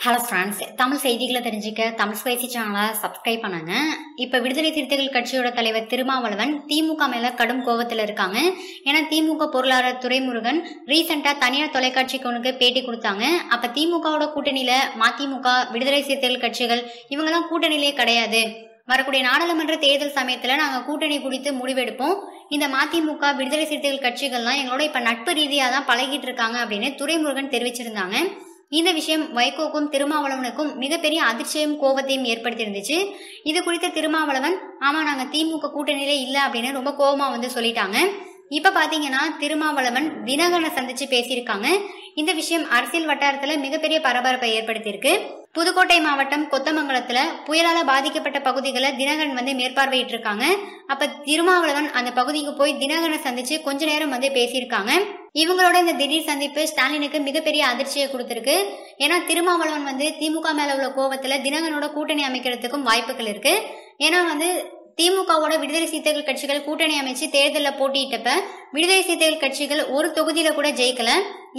Hello friends Tamil செய்திகளை தெரிஞ்சுக்க Tamil spicy சேனலை சப்ஸ்கிரைப் பண்ணுங்க. இப்போ விடுதலை சிறுத்தைகள் கட்சியோட தலைவர் திருமாவளவன் திமுக மேல கடும் கோபத்தில் இருக்காங்க. ஏன்னா திமுக பொருளாளர் துரைமுருகன் ரீசெண்டாக தனியார் தொலைக்காட்சிக்கு ஒன்றுக்கு பேட்டி கொடுத்தாங்க. அப்போ திமுகவோட கூட்டணியில மதிமுக விடுதலை சிறுத்தைகள் கட்சிகள் இவங்கெல்லாம் கூட்டணியிலே கிடையாது. வரக்கூடிய நாடாளுமன்ற தேர்தல் சமயத்தில் நாங்கள் கூட்டணி குறித்து முடிவெடுப்போம். இந்த மதிமுக விடுதலை சிறுத்தைகள் கட்சிகள்லாம் எங்களோட இப்போ நட்பு ரீதியாக தான் பழகிட்டு இருக்காங்க அப்படின்னு துரைமுருகன் தெரிவிச்சிருந்தாங்க. இந்த விஷயம் வைகோக்கும் திருமாவளவனுக்கும் மிகப்பெரிய அதிர்ச்சியும் கோபத்தையும் ஏற்படுத்தியிருந்துச்சு. இது குறித்த திருமாவளவன் ஆமா நாங்க திமுக கூட்டணியிலே இல்லை அப்படின்னு ரொம்ப கோபமா வந்து சொல்லிட்டாங்க. இப்ப பாத்தீங்கன்னா திருமாவளவன் தினகரனை சந்திச்சு பேசியிருக்காங்க. இந்த விஷயம் அரசியல் வட்டாரத்துல மிகப்பெரிய பரபரப்பை ஏற்படுத்தியிருக்கு. புதுக்கோட்டை மாவட்டம் கொத்தமங்கலத்துல புயலால பாதிக்கப்பட்ட பகுதிகளை தினகரன் வந்து மேற்பார்வையிட்டு இருக்காங்க அப்ப திருமாவளவன் அந்த பகுதிக்கு போய் தினகரனை சந்திச்சு கொஞ்ச நேரம் வந்து பேசியிருக்காங்க. இவங்களோட இந்த திடீர் சந்திப்பு ஸ்டாலினுக்கு மிகப்பெரிய அதிர்ச்சியை கொடுத்திருக்கு. ஏன்னா திருமாவளவன் வந்து திமுக மேல உள்ள கோபத்துல தினகரனோட கூட்டணி அமைக்கிறதுக்கும் வாய்ப்புகள் இருக்கு. ஏன்னா வந்து திமுகவோட விடுதலை சிறுத்தைகள் கட்சிகள் கூட்டணி அமைச்சு தேர்தலில் போட்டியிட்டப்ப விடுதலை சிறுத்தைகள் கட்சிகள் ஒரு தொகுதியில கூட ஜெயிக்கல.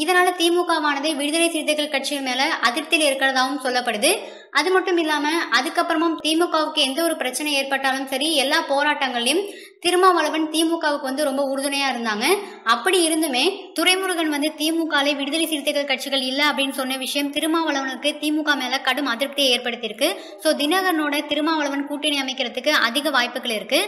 இதனால திமுகவானது விடுதலை சிறுத்தைகள் கட்சிகள் மேல அதிருப்தியில் இருக்கிறதாவும் சொல்லப்படுது. அது மட்டும் இல்லாம அதுக்கப்புறமும் திமுகவுக்கு எந்த ஒரு பிரச்சனை ஏற்பட்டாலும் சரி எல்லா போராட்டங்களையும் திருமாவளவன் திமுகவுக்கு வந்து ரொம்ப உறுதுணையா இருந்தாங்க. அப்படி இருந்துமே துரைமுருகன் வந்து திமுகலே விடுதலை சிறுத்தைகள் கட்சிகள் இல்ல அப்படின்னு சொன்ன விஷயம் திருமாவளவனுக்கு திமுக மேல கடும் அதிருப்தியை ஏற்படுத்தியிருக்கு. ஸோ தினகரனோட திருமாவளவன் கூட்டணி அமைக்கிறதுக்கு அதிக வாய்ப்புகள் இருக்கு.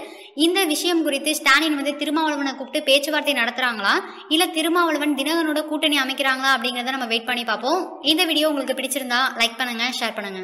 இந்த விஷயம் குறித்து ஸ்டாலின் வந்து திருமாவளவனை கூப்பிட்டு பேச்சுவார்த்தை நடத்துறாங்களா? இல்ல திருமாவளவன் தினகரனோட கூட்டணி அமைக்கிறாங்களா அப்படிங்கறத நம்ம வெயிட் பண்ணி பார்ப்போம். இந்த வீடியோ உங்களுக்கு பிடிச்சிருந்தா லைக் பண்ணுங்க ஷேர் பண்ணுங்க.